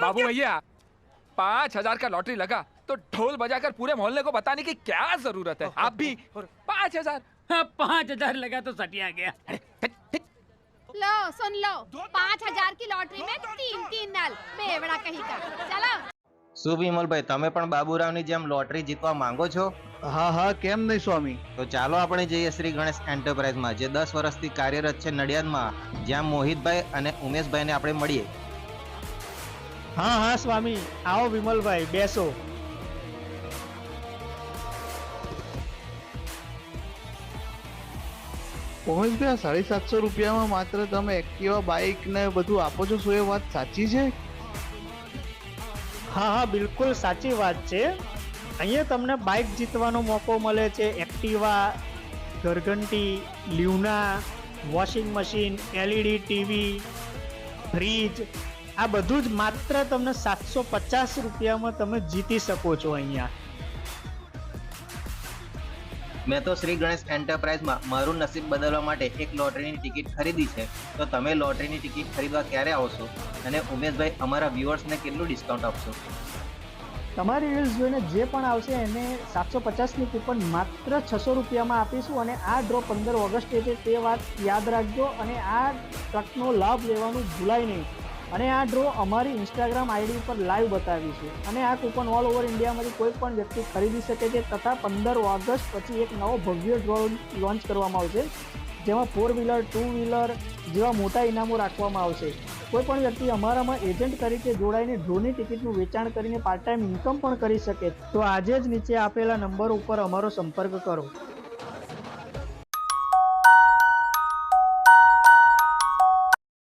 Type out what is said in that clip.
बाबू भैया पाँच हजार का लॉटरी लगा तो ढोल बजाकर पूरे मोहल्ले को बताने की क्या जरूरत है आप भी पाँच हजार हाँ, पाँच हजार लगा तो सटिया गया लो सुन लो पाँच हजार की लॉटरी में तीन तीन नल बेवड़ा कहीं का चलो શું વિમલભાઈ તમે પણ બાબુરાવની જેમ લોટરી જીતવા માંગો છો હા હા કેમ નહીં સ્વામી તો ચાલો આપણે જઈએ શ્રી ગણેશ એન્ટરપ્રાઇઝમાં જે દસ વર્ષથી કાર્યરત છે નડિયાદમાં જ્યાં મોહિતભાઈ અને ઉમેશભાઈને આપણે મળીએ હા હા સ્વામી. આવો વિમલભાઈ બેસો. પહોંચભાઈ સાડી સાતસો રૂપિયામાં માત્ર તમે એક્ટિવા બાઇક ને બધું આપો છો શું એ વાત સાચી છે? હા હા બિલકુલ સાચી વાત છે. અહીંયા તમને બાઇક જીતવાનો મોકો મળે છે. Activa ઘરઘંટી Luna washing machine LED TV fridge આ બધું જ માત્ર તમને સાતસો પચાસ રૂપિયામાં તમે જીતી શકો છો અહીંયા. મેં તો શ્રી ગણેશ એન્ટરપ્રાઇઝમાં મારું નસીબ બદલવા માટે એક લોટરીની ટિકિટ ખરીદી છે. તો તમે લોટરીની ટિકિટ ખરીદવા ક્યારે આવશો? અને ઉમેશભાઈ અમારા વ્યુઅર્સને કેટલું ડિસ્કાઉન્ટ આપશો? તમારી રીલ્સ જોઈને જે પણ આવશે એને સાતસો પચાસની કૂપન માત્ર છસો રૂપિયામાં આપીશું અને આ ડ્રો પંદર ઓગસ્ટે છે તે વાત યાદ રાખજો અને આ તકનો લાભ લેવાનું ભૂલાય નહીં. અને આ ડ્રો અમારી ઇન્સ્ટાગ્રામ આઈડી પર લાઈવ બતાવી છે. અને આ કૂપન ઓલ ઓવર ઇન્ડિયામાંથી કોઈ પણ વ્યક્તિ ખરીદી શકે છે તથા પંદર ઓગસ્ટ પછી એક નવો ભવ્ય ડ્રો લોન્ચ કરવામાં આવશે. જેમાં ફોર વ્હીલર ટુ વ્હીલર જેવા મોટા ઇનામો રાખવામાં આવશે. કોઈ પણ વ્યક્તિ અમારામાં એજન્ટ તરીકે જોડાઈને ડ્રોની ટિકિટનું વેચાણ કરીને પાર્ટ ટાઈમ ઇન્કમ પણ કરી શકે. તો આજે જ નીચે આપેલા નંબર ઉપર અમારો સંપર્ક કરો.